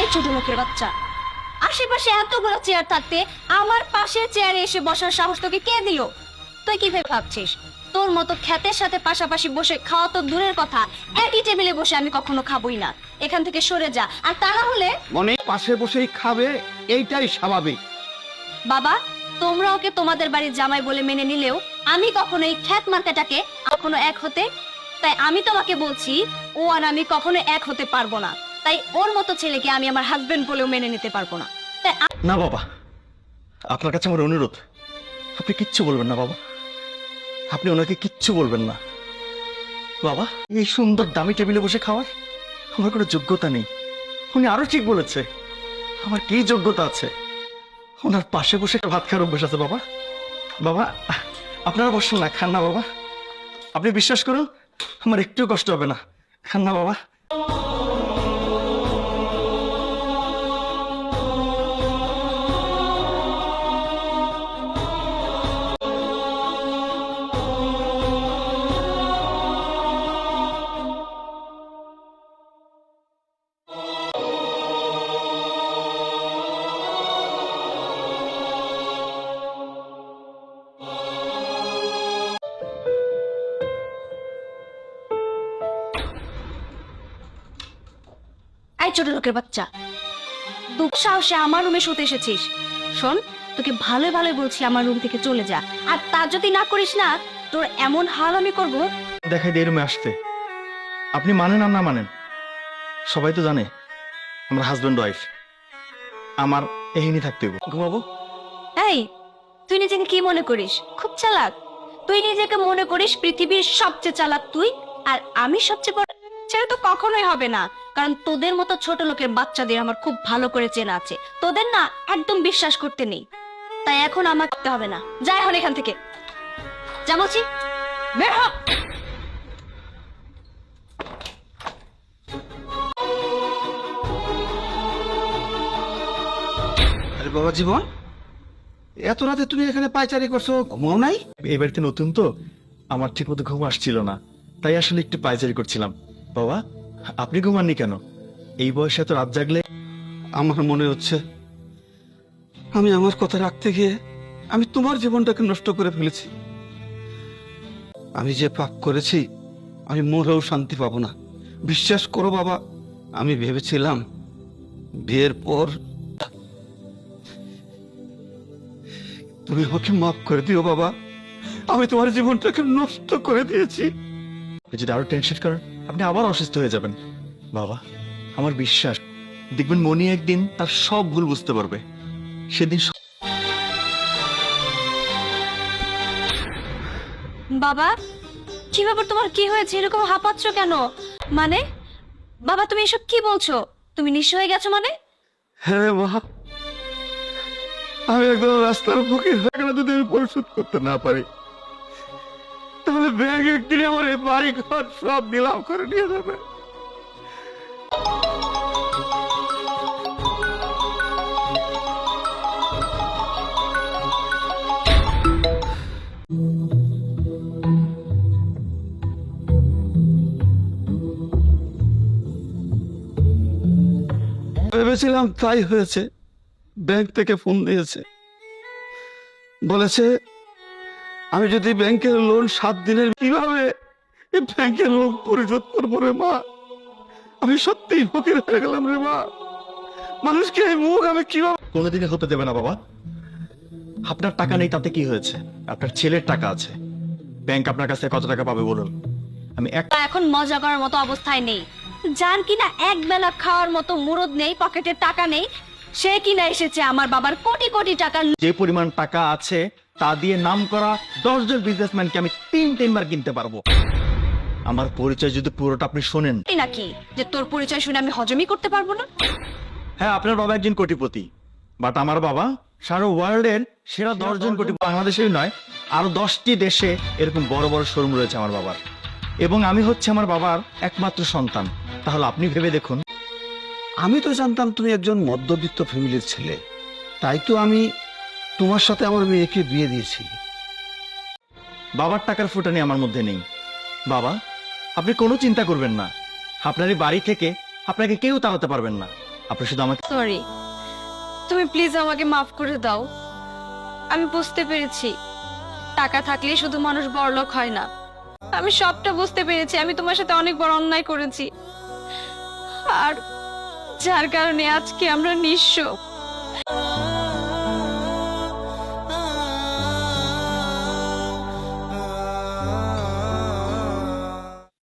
এই ছোট লোকের বাচ্চা। আশেপাশে এতগুলো চেয়ার থাকতে আমার পাশের চেয়ারে এসে বসার সাহস তোকে কে দিল? তুই কি ভেবে ভাবছিস? তোর মতো খ্যাতের সাথে পাশাপাশি বসে খাওয়া তো দূরের কথা। একই টেবিলে বসে আমি কখনো খাবোই না। এখান থেকে সরে যা। আর তা না হলে মনে পাশে বসেই খাবে এইটাই স্বাভাবিক। বাবা তোমরা ওকে তোমাদের বাড়ির জামাই বলে মেনে নিলেও আমি কখনো এই খ্যাত মার্কাটাকে কখনো এক হতে তাই আমি তোমাকে বলছি ও আর আমি কখনো এক হতে পারব না। তাই ওর মতো ছেলেকে আমি আমার হাজবেন্ড বলেও মেনে নিতে পারব না। না বাবা, আপনার কাছে আমার অনুরোধ। আপনি কিচ্ছু বলবেন না বাবা। আপনি ওনাকে কিচ্ছু বলবেন না। বাবা, এই সুন্দর দামি টেবিলে বসে খাওয়ার আমার কোনো যোগ্যতা নেই। উনি আরও ঠিক বলেছে। আমার কি যোগ্যতা আছে? ওনার পাশে বসে ভাত খাওয়ার অভ্যাস আছে বাবা। বাবা, আপনারা বসুন না, খান না বাবা। আপনি বিশ্বাস করুন, আমার একটু কষ্ট হবে না। খান না বাবা। এই ছোট লোকের বাচ্চা। দুঃসাহসে আমার রুমে শুতে এসেছিস। শোন তোকে ভালো ভালো বলছি আমার রুম থেকে চলে যা। আর তা যদি না করিস না তোর এমন হাল আমি করব। দেখাই দিয়ে রুমে আসতে। আপনি মানেন আর না মানেন? সবাই তো জানে আমরা হাজব্যান্ড ওয়াইফ আমার এহিনি থাকতে হইব। ঘুমাবো? এই তুই নিজেকে কি মনে করিস? খুব চালাক। তুই নিজেকে মনে করিস পৃথিবীর সবচেয়ে চালাক তুই আর আমি সবচেয়ে বড় সেটা তো কখনোই হবে না। কারণ তোদের মতো ছোট লোকের বাচ্চাদের আমার খুব ভালো করে চেনা আছে। তোদের না একদম বিশ্বাস করতে নেই। তাই এখন আমাকে করতে হবে না। যা এখন এখান থেকে। যা বলছি। বের হ! আরে বাবা জীবন এত রাতে তুমি এখানে পায়চারি করছ ঘুমাও নাই? এই বাড়িতে নতুন তো আমার ঠিক মতো ঘুম আসছিল না। তাই আসলে একটু পাইচারি করছিলাম। বাবা আপনি ঘুমাননি কেন? এই বয়সে তো রাত জাগলে? আমার মনে হচ্ছে আমি আমার কথা রাখতে গিয়ে আমি তোমার জীবনটাকে নষ্ট করে ফেলেছি। আমি যে পাপ করেছি আমি মরেও শান্তি পাবো না। বিশ্বাস করো বাবা আমি ভেবেছিলাম বিয়ের পর তুমি আমাকে মাফ করে দিও বাবা। আমি তোমার জীবনটাকে নষ্ট করে দিয়েছি। যদি আরও টেনশন করেন আপনি আবার অসুস্থ হয়ে যাবেন। বাবা আমার বিশ্বাস দেখবেন মনি একদিন তার সব ভুল বুঝতে পারবে। সেদিন বাবা কি ব্যাপার তোমার কি হয়েছে? এরকম হাঁপাচ্ছ কেন? মানে বাবা তুমি এসব কি বলছো? তুমি নিঃস্ব হয়ে গেছো মানে? হ্যাঁ মা আমি একদম রাস্তার বুকে পরিশোধ করতে না পারি। তাহলে ব্যাগ একদিন আমার এই বাড়ি ঘর সব নিলাম করে নিয়ে যাবে। ভেবেছিলাম তাই হয়েছে। ব্যাংক থেকে ফোন দিয়েছে। বলেছে আমি যদি ব্যাংকের লোন সাত দিনের কীভাবে ব্যাংকের লোন পরিশোধ করব রে মা? আমি সত্যি ফকির হয়ে গেলাম রে মা। মানুষকে এই মুখ আমি কীভাবে কোনোদিনই হতে দেবে না বাবা। আপনার টাকা নেই তাতে কি হয়েছে? আপনার ছেলের টাকা আছে। ব্যাংক আপনার কাছে কত টাকা পাবে বলুন? আমি এক তা এখন মজা করার মতো অবস্থায় নেই। জান কিনা এক বেলা খাওয়ার মতো মুরদ নেই পকেটে টাকা নেই সে কিনা এসেছে আমার বাবার কোটি কোটি টাকা। যে পরিমাণ টাকা আছে তা দিয়ে নাম করা দশজন বিজনেসম্যানকে আমি তিন তিনবার কিনতে পারব। আমার পরিচয় যদি পুরোটা আপনি শোনেন। নাকি? যে তোর পরিচয় শুনে আমি হজমই করতে পারব না? হ্যাঁ আপনার বাবা একজন কোটিপতি। বাট আমার বাবা সারা ওয়ার্ল্ডের সেরা দশজন কোটি বাংলাদেশেই নয় আরও দশটি দেশে এরকম বড় বড় শোরুম রয়েছে আমার বাবার। এবং আমি হচ্ছে আমার বাবার একমাত্র সন্তান। তাহলে আপনি ভেবে দেখুন। আমি তো জানতাম তুমি একজন মধ্যবিত্ত ফ্যামিলির ছেলে। তাই তো আমি তোমার সাথে আমার মেয়েকে বিয়ে দিয়েছি। বাবার টাকার ফুটানি আমার মধ্যে নেই। বাবা আপনি কোনো চিন্তা করবেন না। আপনার এই বাড়ি থেকে আপনাকে কেউ তাড়াতে পারবেন না। আপনি শুধু আমাকে সরি তুমি প্লিজ আমাকে মাফ করে দাও। আমি বুঝতে পেরেছি। টাকা থাকলেই শুধু মানুষ বড়লোক হয় না। আমি সবটা বুঝতে পেরেছি। আমি তোমার সাথে অনেক বড় অন্যায় করেছি। আর যার কারণে আজকে আমরা নিঃস্ব।